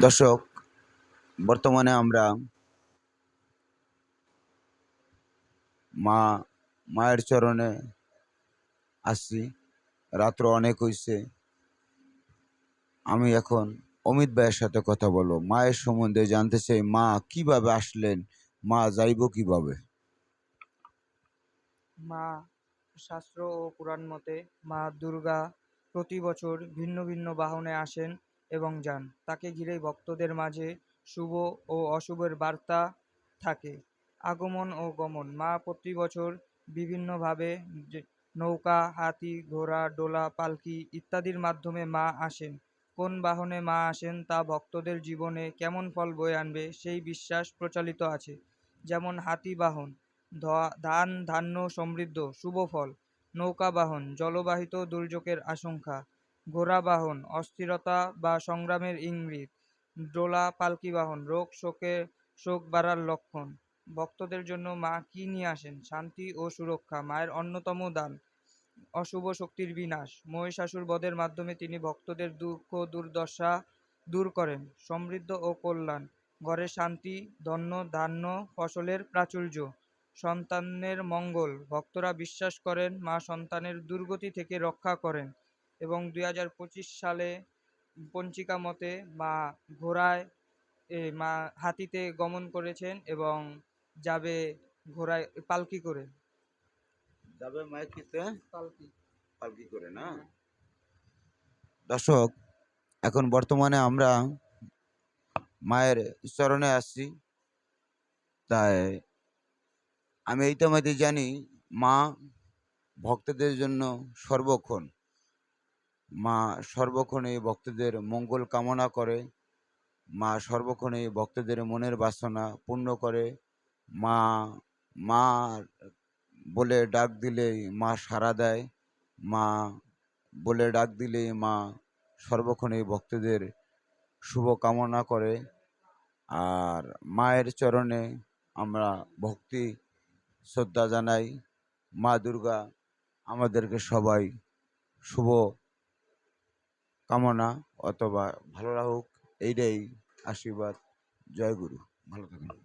দর্শক, বর্তমানে আমরা মা, মায়ের চরণে আসছি। রাত্র অনেক হয়েছে আমি এখন অমিত ভাইয়ের সাথে কথা বলব। মায়ের সম্বন্ধে জানতে চাই, মা কীভাবে আসলেন? মা যাইব কীভাবে? মা শাস্ত্র ও পুরাণ মতে মা দুর্গা প্রতি বছর ভিন্ন ভিন্ন বাহনে আসেন। এবং যান। তাকে ঘিরেই ভক্তদের মাঝে শুভ ও অশুভের বার্তা থাকে। আগমন ও গমন। মা প্রতি বছর বিভিন্নভাবে নৌকা, হাতি, ঘোড়া, ডোলা, পালকি ইত্যাদির মাধ্যমে মা আসেন। কোন বাহনে মা আসেন তা ভক্তদের জীবনে কেমন ফল বয়ে আনবে সেই বিশ্বাস প্রচলিত আছে। যেমন হাতি বাহন ধান, ধান্য সমৃদ্ধ, শুভ ফল। নৌকা বাহন, জলবাহিত দুর্যোগের আশঙ্কা। ঘোড়া বাহন অস্থিরতা বা সংগ্রামের ইঙ্গিত, ডোলা পালকি বাহন, রোগ শোকে, শোক বাড়ার লক্ষণ। ভক্তদের জন্য মা কি নিয়ে আসেন? শান্তি ও সুরক্ষা, মায়ের অন্যতম দান, অশুভ শক্তির বিনাশ। মহিষাসুর বধের মাধ্যমে তিনি ভক্তদের দুঃখ, দুর্দশা দূর করেন। সমৃদ্ধ ও কল্যাণ, ঘরে শান্তি, ধন্য, ধান্য, ফসলের প্রাচুর্য, সন্তানের মঙ্গল। ভক্তরা বিশ্বাস করেন, মা সন্তানের দুর্গতি থেকে রক্ষা করেন। এবং দুই হাজার পঁচিশ সালে পঞ্চিকা মতে মা ঘোড়ায় এ মা হাতিতে গমন করেছেন এবং যাবে ঘোড়ায় পালকি করে। যাবে মায়ের কিতে? পালকি। পালকি করে না? দর্শক এখন বর্তমানে আমরা মায়ের চরণে আসছি। তাই আমি এইটা জানি মা ভক্তদের জন্য সর্বক্ষণ। মা সর্বক্ষণ ভক্তদের মঙ্গল কামনা করে, মা সর্বক্ষণ ভক্তদের মনের বাসনা পূর্ণ করে, মা মা বলে ডাক দিলেই মা সাড়া দেয়, মা বলে ডাক দিলেই মা সর্বক্ষণ ভক্তদের শুভ কামনা করে। আর মায়ের চরণে আমরা ভক্তি, শ্রদ্ধা জানাই। মা দুর্গা, আমাদেরকে সবাই শুভ কামনা অথবা ভালো লাগুক এইটাই আশীর্বাদ। জয় গুরু। ভালো থাকুন।